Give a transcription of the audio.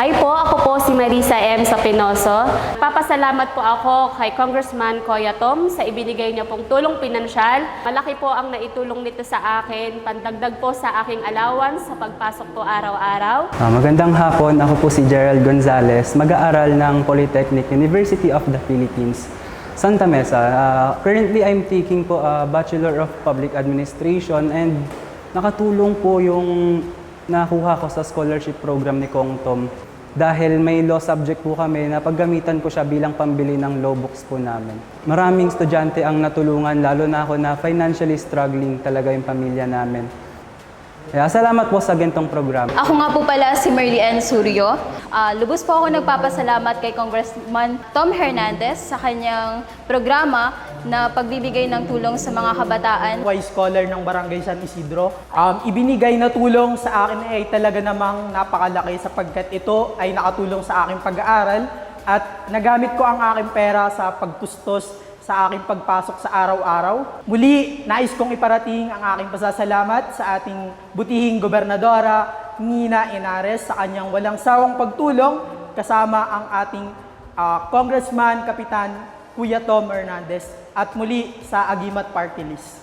Hi po, ako po si Marisa M. Sapinoso. Papasalamat po ako kay Congressman Koya Tom sa ibinigay niya pong tulong pinansyal. Malaki po ang naitulong nito sa akin, pandagdag po sa aking allowance sa pagpasok po araw-araw. Ah, magandang hapon, ako po si Gerald Gonzalez, mag-aaral ng Polytechnic University of the Philippines, Santa Mesa. Ah, currently, I'm taking po a Bachelor of Public Administration and nakatulong po yung nakuha ko sa scholarship program ni Kong Tom dahil may law subject po kami na paggamitan ko siya bilang pambili ng law books po namin. Maraming estudyante ang natulungan, lalo na ako na financially struggling talaga yung pamilya namin. Kaya salamat po sa gantong program. Ako nga po pala si Merly Ann Suryo. Ah, lubos po ako nagpapasalamat kay Congressman Tom Hernandez sa kanyang programa na pagbibigay ng tulong sa mga kabataan. Wise Scholar ng Barangay San Isidro. Um, ibinigay na tulong sa akin ay talaga namang napakalaki sapagkat ito ay nakatulong sa aking pag-aaral at nagamit ko ang aking pera sa pagtustos sa aking pagpasok sa araw-araw. Muli, nais kong iparating ang aking pasasalamat sa ating butihing gobernadora, Nina Inares, sa kanyang walang sawang pagtulong kasama ang ating ah, Congressman Kapitan Kuya Tom Hernandez at muli sa Agimat Party List.